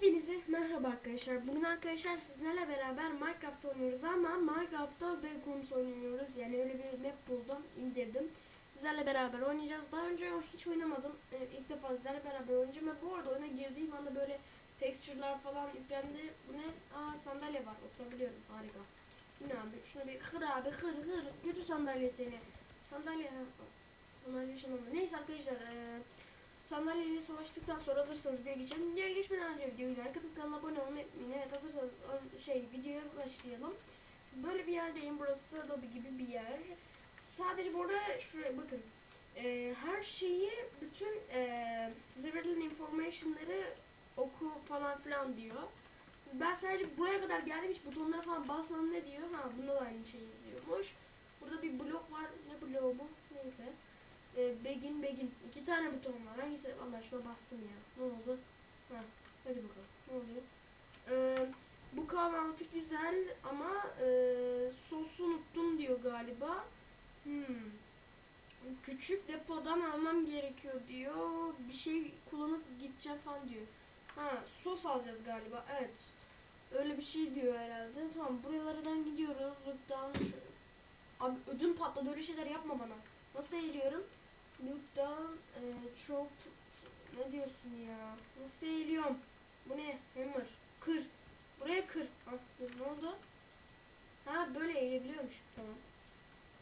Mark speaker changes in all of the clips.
Speaker 1: Hepinize merhaba arkadaşlar. Bugün arkadaşlar sizlerle beraber Minecraft oynuyoruz ama Minecraft'ta Backrooms oynuyoruz. Yani öyle bir map buldum, indirdim. Sizlerle beraber oynayacağız. Daha önce hiç oynamadım. Ee, ilk defa sizlerle beraber oynayacağım ve bu arada oyuna girdiğim anda böyle texture'lar falan yüklendi. Bu ne? Aa sandalye var. Oturabiliyorum. Harika. Ne abi? Şunu bir kır abi kır kır. Götür sandalye seni. Sandalye. Sandalye şunu. Neyse arkadaşlar. Eee Sandalyeyle savaştıktan sonra hazırsanız videoya geçelim. Videoya geçmeden önce videoyu like atıp kanala abone olmayı unutmayın. Evet hazırsanız şey videoya başlayalım. Böyle bir yerdeyim. Burası lobby gibi bir yer. Sadece burada şuraya bakın. Ee, her şeyi bütün size verilen information'ları oku falan filan diyor. Ben sadece buraya kadar geldim hiç butonlara falan basmam ne diyor? Ha bunda da aynı şeyi diyormuş. Burada bir blok var. Ne bloğu bu? Neyse. Ee, begin begin. İki tane buton var. Hangisi? Allah şuna bastım ya. Ne oldu? Ha, hadi bakalım. Ne oluyor? Ee, bu kahvaltı güzel ama e, sosu unuttum diyor galiba. Hmm. Küçük depodan almam gerekiyor diyor. Bir şey kullanıp gideceğim falan diyor. Ha sos alacağız galiba. Evet. Öyle bir şey diyor herhalde. Tamam buralardan gidiyoruz. Lookdown. Abi ödüm patladı öyle şeyler yapma bana. Nasıl eğiliyorum? Look down, e, çok ne diyorsun ya? Nasıl eğiliyorum? Bu ne? Hammer. Kır. Buraya kır. Ha, ne oldu? Ha böyle eğilebiliyormuş. Tamam.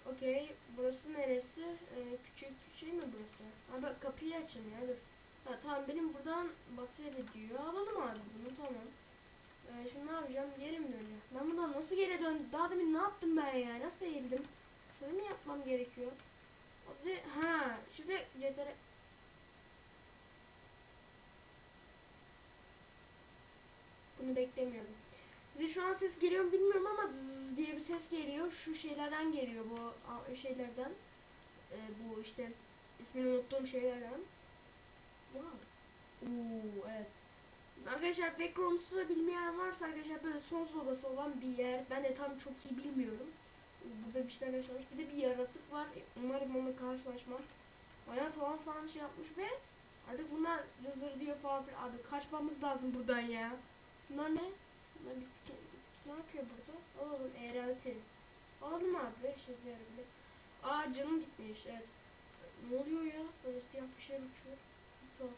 Speaker 1: Okey. Burası neresi? E, küçük şey mi burası? Ha bak kapıyı açın ya dur. Ha tamam benim buradan batarya diyor. Alalım abi bunu tamam. E, şimdi ne yapacağım? Mi döneceğim? Ben buradan nasıl geri dön? Daha demin ne yaptım ben ya? Nasıl eğildim? Şöyle mi yapmam gerekiyor? Hadi, ha, şimdi CTR Bunu beklemiyordum. Size şu an ses geliyor mu bilmiyorum ama zzz diye bir ses geliyor. Şu şeylerden geliyor bu şeylerden. Ee, bu işte ismini unuttuğum şeylerden. Wow. Oo, evet. Arkadaşlar Backrooms'u bilmeyen varsa arkadaşlar böyle sonsuz odası olan bir yer. Ben de tam çok iyi bilmiyorum. Burada bir şeyler yaşamış. Bir de bir yaratık var. Umarım onunla karşılaşmam. Bayağı tavan falan şey yapmış ve artık bunlar cızır diyor falan filan. Abi kaçmamız lazım buradan ya. Bunlar ne? Bunlar bitki, bitki ne yapıyor burada? Alalım eğrelti. Alalım abi. İşe yarayabilir. Aa canım gitmiş. Evet. Ne oluyor ya? Böyle siyah bir şey uçuyor. Tuhaf.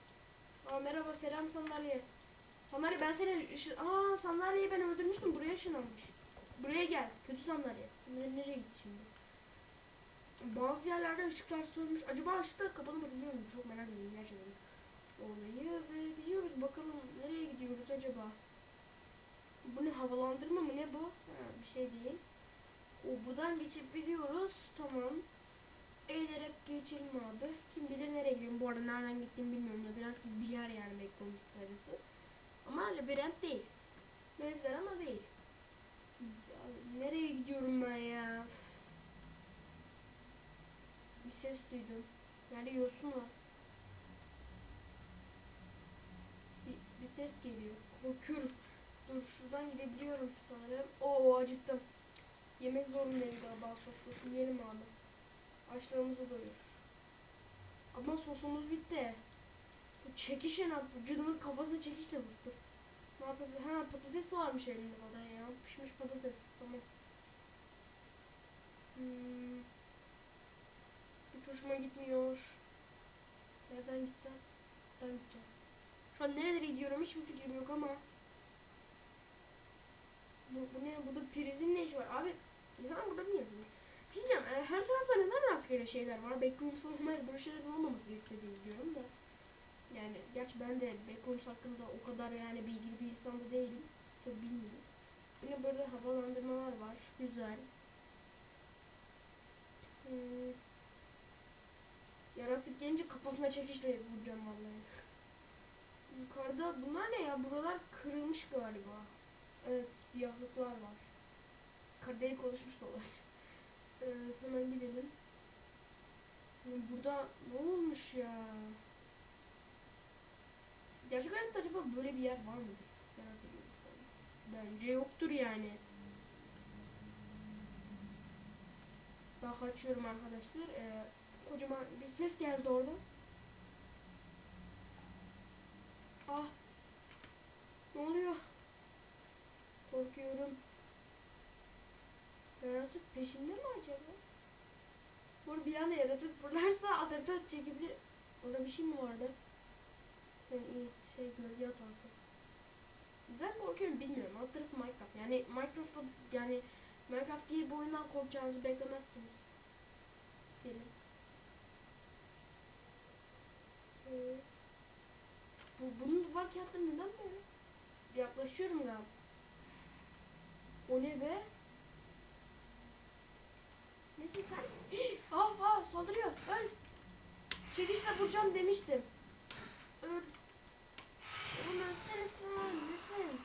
Speaker 1: Aa merhaba selam sandalye. Sandalye ben seni ışı... Aa sandalyeyi ben öldürmüştüm. Buraya ışınlanmış. Buraya gel. Kötü sandalye. Nereye, gitti şimdi? Bazı yerlerde ışıklar sönmüş. Acaba ışıklar kapalı mı bilmiyorum. Çok merak ediyorum gerçekten. Olayı ve gidiyoruz. Bakalım nereye gidiyoruz acaba? Bu ne havalandırma mı ne bu? Ha, bir şey değil. O buradan geçip gidiyoruz. Tamam. Eğilerek geçelim abi. Kim bilir nereye gidiyorum. Bu arada nereden gittiğimi bilmiyorum. Labirent gibi bir yer yani bekliyoruz kısacası. Ama labirent değil. Benzer ama değil. Nereye gidiyorum ben ya? Bir ses duydum. Yani yosun var. Bir, bir ses geliyor. Korkuyorum. Dur şuradan gidebiliyorum sanırım. Oo acıktım. Yemek zorundayım galiba sosu. Yiyelim abi. Açlığımızı doyur. Ama sosumuz bitti. Bu çekişen at. Canımın kafasına çekişle vur. Ne yapabilir? Ha patates varmış elimde zaten ya. Pişmiş patates. Tamam. Hmm. Hiç hoşuma gitmiyor. Nereden gitsem? Nereden gideceğim? Şu an nerelere gidiyorum hiçbir fikrim yok ama. Bu, bu ne? Burada prizin ne işi var? Abi neden burada mı yapıyor? Bir şey e, her tarafta neden rastgele şeyler var? Backrooms'ta umarım böyle şeyler olmaması gerekiyor diye biliyorum da. Yani gerçi ben de Backrooms hakkında o kadar yani bilgili bir insan da değilim. Çok bilmiyorum. Yine böyle havalandırmalar var. Güzel. Hmm. Yaratık gelince kafasına çekişle vuracağım vallahi. Yukarıda bunlar ne ya? Buralar kırılmış galiba. Evet, siyahlıklar var. Kar delik oluşmuş da olabilir. Ee, hemen gidelim. Burada ne olmuş ya? Gerçek hayatta acaba böyle bir yer var mıdır? Merak ediyorum. Bence yoktur yani. Daha kaçıyorum arkadaşlar. Ee, kocaman bir ses geldi orada. Ah. Ne oluyor? Korkuyorum. Yaratık peşimde mi acaba? Bunu bir anda yaratık fırlarsa adaptör çekebilir. Orada bir şey mi vardı? Yani iyi şey gölge hatası. Neden korkuyorum bilmiyorum. Alt tarafı Minecraft. Yani Minecraft yani Minecraft diye bir oyundan korkacağınızı beklemezsiniz. Gelin. Ee, bu, bunun duvar kağıtları neden böyle? Yaklaşıyorum galiba. O ne be? Nesi sen? ah ah saldırıyor. Öl. Çekişle vuracağım demiştim. Oğlum ölsene sen. Nesin?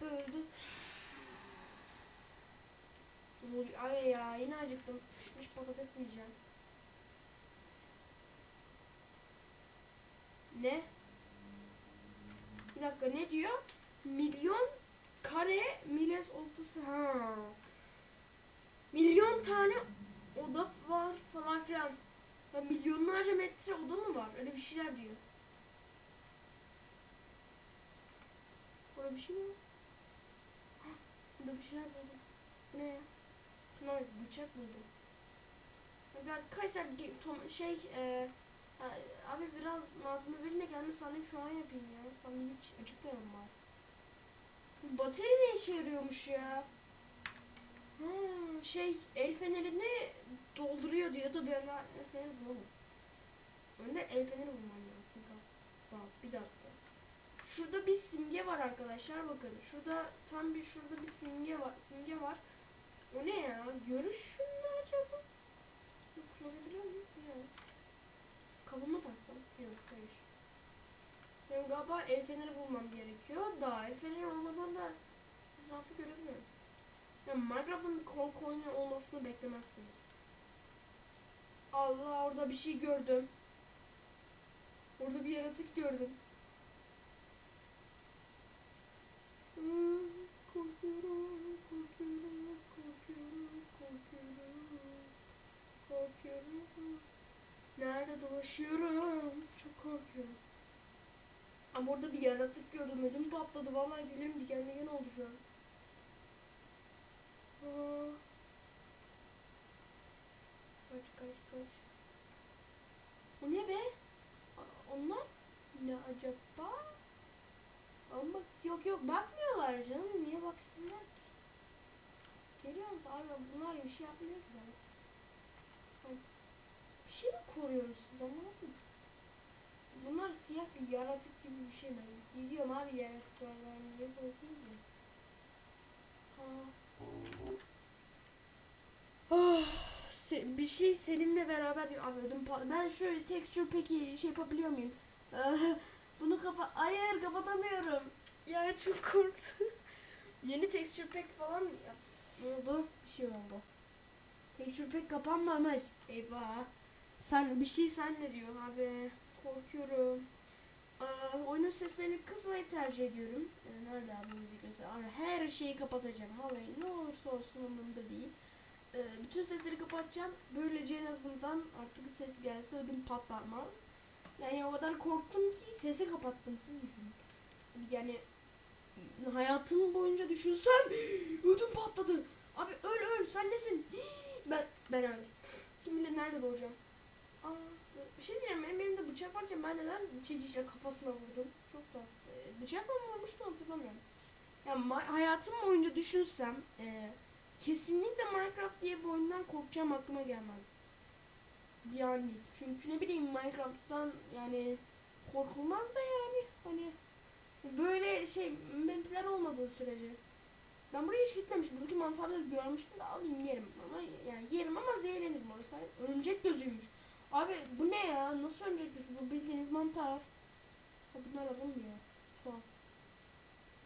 Speaker 1: Be öldü. Ay ya yine acıktım. Pişmiş patates yiyeceğim. Ne? Bir dakika ne diyor? Milyon kare miles oltası ha. Milyon tane oda var falan filan. Ya milyonlarca metre oda mı var? Öyle bir şeyler diyor. Orada bir şey mi var? Burada bir şeyler buldum. Bu ne ya? Pınar bıçak buldum. Arkadaşlar şey e, abi biraz malzeme verin de gelme sandım şu an yapayım ya. Sandım hiç acıkmayalım bari. Bu Bateri ne işe yarıyormuş ya? Hmm, şey el fenerini dolduruyor diyor da ben el feneri bulamam. Önde el feneri bulmam lazım. Bak bir dakika. Şurada bir simge var arkadaşlar bakın. Şurada tam bir şurada bir simge var. Simge var. O ne ya? Görüşüm mü acaba? Kullanabiliyor muyum? Yok. Kabıma taksam? Yok hayır. Ben galiba el feneri bulmam gerekiyor da el feneri olmadan da etrafı göremiyorum. Yani Minecraft'ın bir korku oyunu olmasını beklemezsiniz. Allah orada bir şey gördüm. Orada bir yaratık gördüm. Hmm, Korkuyorum, korkuyorum, korkuyorum, korkuyorum, korkuyorum. Nerede dolaşıyorum? Çok korkuyorum. Ama orada bir yaratık gördüm. Ödüm patladı. Vallahi tüylerim diken diken oldu şu an. Aa. Kaç kaç kaç. Bu ne be? Onlar ne acaba? Ama yok yok bakmıyorlar canım. Niye baksınlar ki? Geliyor musun? Abi bunlar bir şey yapmıyor ki bana. Bir şey mi koruyoruz siz ki. Bunlar siyah bir yaratık gibi bir şey ben. Gidiyorum abi yaratıklardan. Niye korkuyorum ki? Ha. Oh, bir şey seninle beraber diyor. Abi ödüm. Ben şöyle texture peki şey yapabiliyor muyum? Ee, Bunu kapa... Hayır kapatamıyorum. Yani çok korktum. Yeni texture pack falan mı oldu? Bir şey oldu. Texture pack kapanmamış. Eyvah. Sen bir şey sen ne diyor abi? Korkuyorum. Aa, oyunun seslerini kısmayı tercih ediyorum. Ee, nerede abi müzik mesela? Her şeyi kapatacağım. Vallahi ne olursa olsun umurumda değil. Ee, bütün sesleri kapatacağım. Böylece en azından artık ses gelse ödüm patlamaz. Yani o kadar korktum ki sesi kapattım. Siz düşünün. Yani hayatım boyunca düşünsem ödüm patladı. Abi öl öl sen nesin? Ben ben öldüm. Kim bilir nerede doğacağım. Aa, bir şey diyeceğim benim elimde bıçak varken ben neden çekişle kafasına vurdum? Çok da e, bıçakla mı vurmuştum hatırlamıyorum. Yani ma- hayatım boyunca düşünsem e, kesinlikle Minecraft diye bir oyundan korkacağım aklıma gelmez. Yani çünkü ne bileyim Minecraft'tan yani korkulmaz da yani hani böyle şey map'ler olmadığı sürece. Ben buraya hiç gitmemiştim. Buradaki mantarları görmüştüm de alayım yerim ama yani yerim ama zehirlenirim orası. Örümcek gözüymüş. Abi bu ne ya? Nasıl örümcek gözü? Bu bildiğiniz mantar. Ha bunlar alınmıyor. Tuhaf.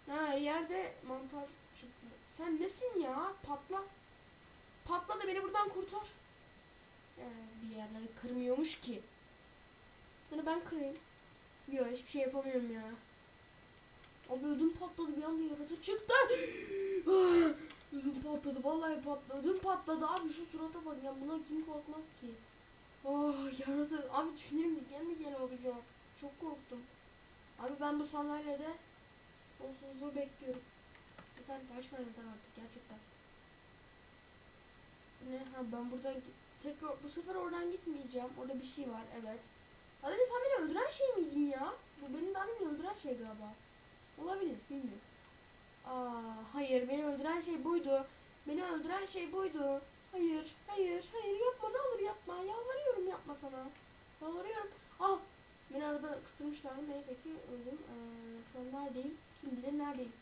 Speaker 1: Ha yerde mantar çıktı. Sen nesin ya? Patla. Patla da beni buradan kurtar. Yani bir yerleri kırmıyormuş ki. Bunu ben kırayım. Yok hiçbir şey yapamıyorum ya. Abi ödüm patladı bir anda yaratık çıktı. ödüm patladı vallahi patladı. Ödüm patladı abi şu surata bak ya buna kim korkmaz ki. Oh yaratık abi diken diken oldu şu an. Çok korktum. Abi ben bu sandalyede sonsuzluğu bekliyorum. Yeter gerçekten yeter artık gerçekten. Ne? Ha ben buradan tekrar bu sefer oradan gitmeyeceğim. Orada bir şey var. Evet. Önce sen beni öldüren şey miydin ya? Bu beni daha demin öldüren şey galiba. Olabilir. Bilmiyorum. Aa, hayır beni öldüren şey buydu. Beni öldüren şey buydu. Hayır, hayır, hayır yapma ne olur yapma. Yalvarıyorum yapma sana. Yalvarıyorum. Ah! Beni arada kıstırmışlar. Neyse ki öldüm. Ee, şu an neredeyim? Kim bilir neredeyim.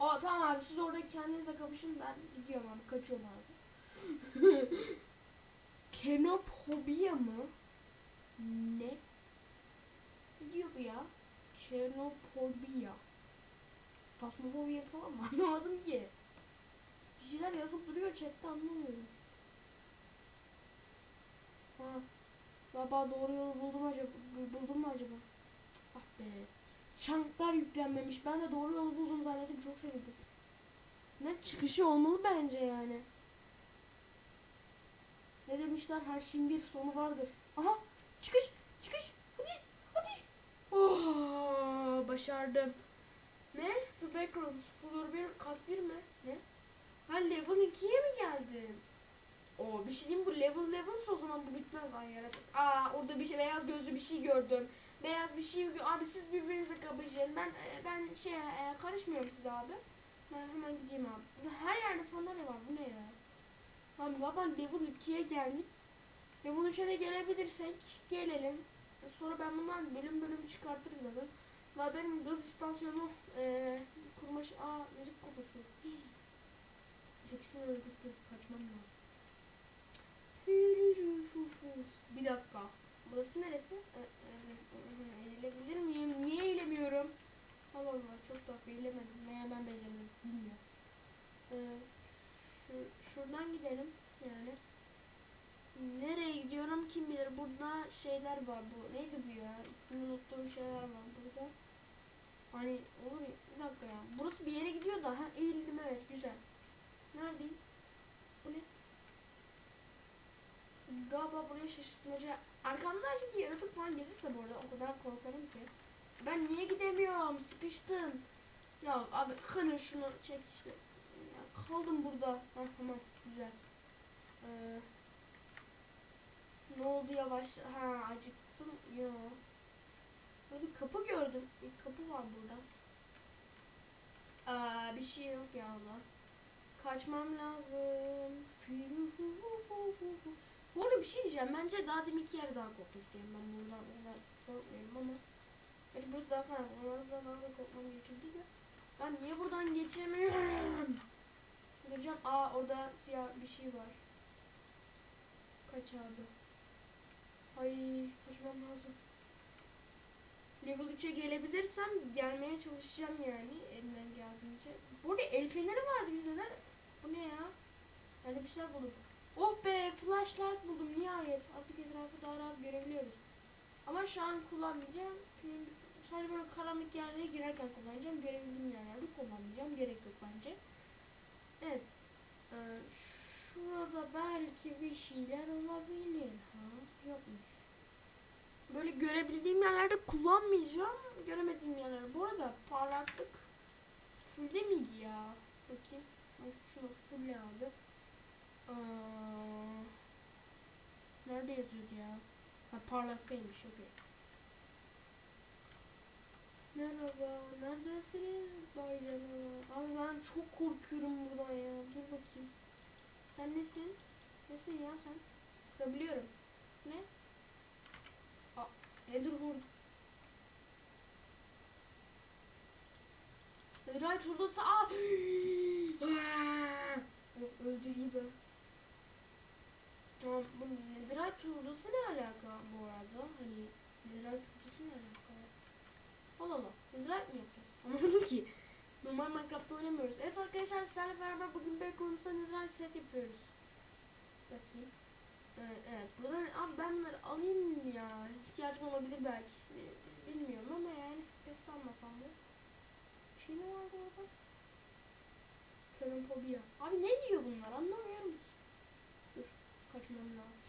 Speaker 1: Aa tamam abi siz orada kendinizle kapışın ben gidiyorum abi kaçıyorum abi. Kenopobia mı? Ne? Ne diyor bu ya? Kenopobia. Fasmofobia falan mı? Anlamadım ki. Bir şeyler yazıp duruyor chatte anlamıyorum. Ha. Galiba doğru yolu buldum acaba. Buldum mu acaba? Ah be. Çanklar yüklenmemiş. Ben de doğru yolu buldum zannettim. Çok sevindim. Ne çıkışı olmalı bence yani. Ne demişler? Her şeyin bir sonu vardır. Aha! Çıkış! Çıkış! Hadi! Hadi! Oh, başardım. Ne? The Backrooms. Floor 1, kat 1 mi? Ne? Ha level 2'ye mi geldim? O bir şey diyeyim bu level levels o zaman bu bitmez ay yaratık. Aa orada bir şey beyaz gözlü bir şey gördüm. Beyaz bir şey abi siz birbirinize kapışın. Ben e, ben şey e, karışmıyorum size abi. Ben hemen gideyim abi. Her yerde sandalye var. Bu ne ya? Abi galiba level 2'ye geldik. Level 3'e de gelebilirsek gelelim. Sonra ben bundan bölüm bölüm çıkartırım zaten. Benim gaz istasyonu e, kurmuş. Aa müzik kokusu. İkisini öldürdüm. Kaçmam lazım. Bir dakika. Burası neresi? E, e, Eğilebilir miyim? Niye eğilemiyorum? Allah Allah çok tuhaf eğilemedim. Veya ben beceremedim. Bilmiyorum. Ee, şu, şuradan gidelim yani. Nereye gidiyorum kim bilir. Burada şeyler var bu. Neydi bu ya? İsmini unuttuğum şeyler var burada. Hani olur ya. Bir dakika ya. Burası bir yere gidiyor da. Ha eğildim evet güzel. Neredeyim? Bu ne? Galiba buraya şaşırtmaca. Arkamdan şimdi yaratık falan gelirse bu arada o kadar korkarım ki. Ben niye gidemiyorum? Sıkıştım. Ya abi kırın şunu çek işte. Ya kaldım burada. Ha tamam güzel. Ee, ne oldu yavaş? Ha acıktım. Yo. Burada bir kapı var burada. Aa, bir şey yok ya Allah. Kaçmam lazım. Bu arada bir şey diyeceğim. Bence daha demin iki yer daha korkmuştum. Ben buradan o kadar korkmuyorum ama. Bence burası daha karanlık. Normalde daha da korkmam gerekirdi de. Ben niye buradan geçemiyorum? Göreceğim. Aa orada siyah bir şey var. Kaç abi. Ay kaçmam lazım. Level 3'e gelebilirsem gelmeye çalışacağım yani elimden geldiğince. Burada el feneri vardı biz neden? Bu ne ya? De bir şeyler buldum. Oh be flashlight buldum nihayet. Artık etrafı daha rahat görebiliyoruz. Ama şu an kullanmayacağım. Sadece böyle karanlık yerlere girerken kullanacağım. Görebildiğim yerlerde kullanmayacağım. Gerek yok bence. Evet. Ee, şurada belki bir şeyler olabilir. Ha? Yokmuş. Böyle görebildiğim yerlerde kullanmayacağım. Göremediğim yerler. Bu arada parlaklık fullde miydi ya? Bakayım. Ay, Şunu fulle abi. Aa, nerede yazıyordu ya? Ha parlaktaymış okey. Merhaba, neredesiniz Bay? Abi ben çok korkuyorum buradan ya. Dur bakayım. Sen nesin? Nesin ya sen? Kırabiliyorum. Ne? Aa, Netherhoard. Netherite hurdası. Aa! Öldü be. Tamam bu Netherite hurdası ne alaka bu arada? Hani Netherite hurdası ne alaka? Allah Allah. Netherite mi yapacağız? Anlamadım ki. Normal Minecraft'ta oynamıyoruz. Evet arkadaşlar sizlerle beraber bugün Backrooms'ta Netherite set yapıyoruz. Bakayım. Evet, evet. Buradan abi ben bunları alayım ya. İhtiyacım olabilir belki. Bilmiyorum ama yani pes sanmasam da. Bir şey mi var bu arada? Körönfobia. Abi ne diyor bunlar anlamıyorum ki. Dur kaçmam lazım.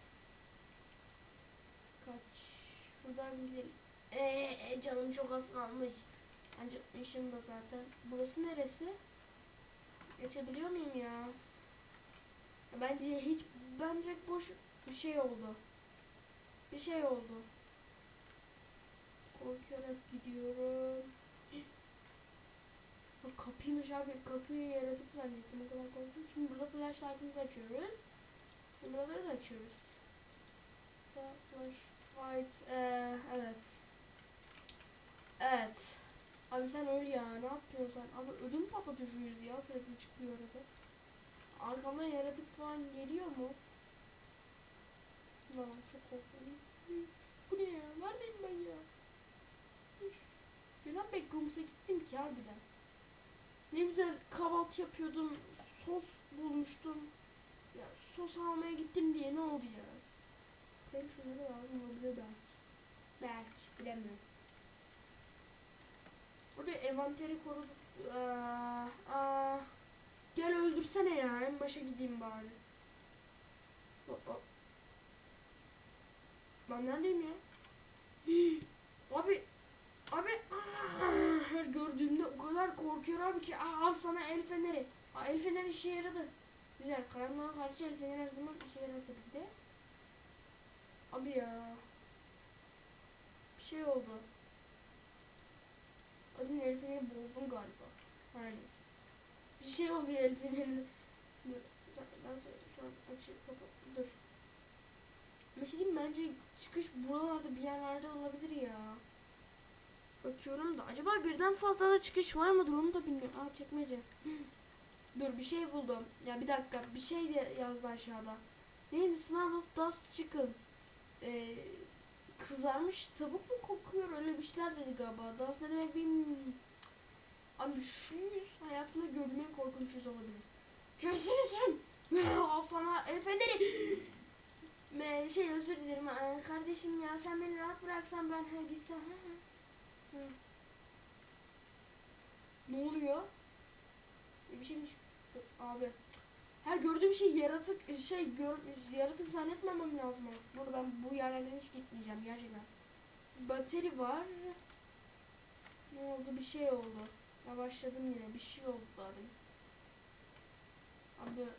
Speaker 1: Kaç. Şuradan gidelim. Eee canım çok az kalmış. Acıkmışım da zaten. Burası neresi? Geçebiliyor muyum ya? Bence hiç bence boş bir şey oldu. Bir şey oldu. Korkarak gidiyorum. Kapıymış abi. Kapıyı yaratık zannettim. O kadar korktum. Şimdi burada flashlight'ımızı açıyoruz. Buraları da açıyoruz. Flashlight. Ee, evet. Evet. Abi sen öl ya. Ne yapıyorsun sen? Abi ödüm patlatıyor şu yüzü ya. Sürekli çıkıyor arada. Arkamdan yaratık falan geliyor mu? Lan çok korkuyorum. Bu ne ya? Neredeyim ben ya? Neden backrooms'a gittim ki harbiden? Ne güzel kahvaltı yapıyordum. Sos bulmuştum. Ya sos almaya gittim diye ne oldu ya? Ben şunları lazım olabilir belki. Belki bilemiyorum. Burada envanteri koruduk. Aa, aa. Gel öldürsene ya. En başa gideyim bari. Hop, hop. Ben neredeyim ya? Hii. abi. Abi. Her gördüğümde o kadar korkuyor abi ki. Al sana el feneri. Aa, el feneri işe yaradı. Güzel. Karanlığa karşı el feneri her zaman işe yarar tabii de. Abi ya. Bir şey oldu. Adın el feneri bozdum galiba. Her neyse. Bir şey oluyor el fenerinde. Dur. Ben şu an açayım kapat. Dur. Şey mi? bence çıkış buralarda bir yerlerde olabilir ya. Bakıyorum da acaba birden fazla da çıkış var mıdır onu da bilmiyorum. Aa çekmece. Dur bir şey buldum. Ya bir dakika bir şey de yazdı aşağıda. Neydi? Smell of dust chicken. Ee, kızarmış tavuk mu kokuyor öyle bir şeyler dedi galiba. Dust ne demek bilmiyorum. Abi şu yüz hayatımda gördüğüm en korkunç yüz olabilir. Gözünü sen. Al sana. Me- şey özür dilerim Aa, kardeşim ya sen beni rahat bıraksan ben ha gitsem. Ne oluyor? Bir şey mi çıktı abi? Her gördüğüm şey yaratık şey gör, yaratık zannetmemem lazım artık. Burada ben bu yerlerden hiç gitmeyeceğim gerçekten. Bateri var. Ne oldu? Bir şey oldu. Yavaşladım yine. Bir şey oldu demin. Abi.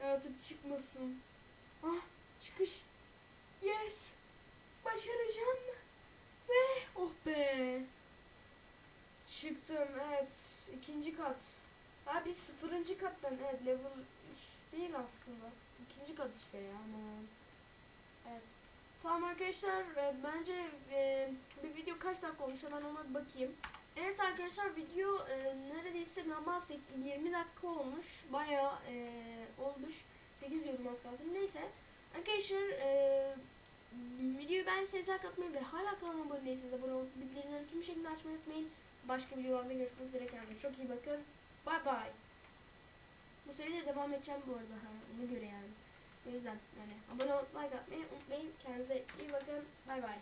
Speaker 1: Yaratık çıkmasın. Ah çıkış. Yes. Başaracağım. Ve oh be. Çıktım evet. ikinci kat. Ha biz sıfırıncı kattan evet level üç değil aslında. İkinci kat işte yani. Evet. Tamam arkadaşlar e, bence e, bir video kaç dakika olmuş hemen ona bakayım. Evet arkadaşlar video e, neredeyse sek- 20 dakika olmuş. Bayağı e, olmuş. 8 diyordum az kalsın. Neyse. Arkadaşlar e, videoyu ben size atmayı ve hala kanalıma abone değilseniz abone olup bildirimleri tüm şekilde açmayı unutmayın. Başka videolarda görüşmek üzere kendinize çok iyi bakın. Bye bye. Bu seride devam edeceğim bu arada ha, ona göre yani. O yüzden yani abone olup like atmayı unutmayın. Kendinize iyi bakın. Bay bay.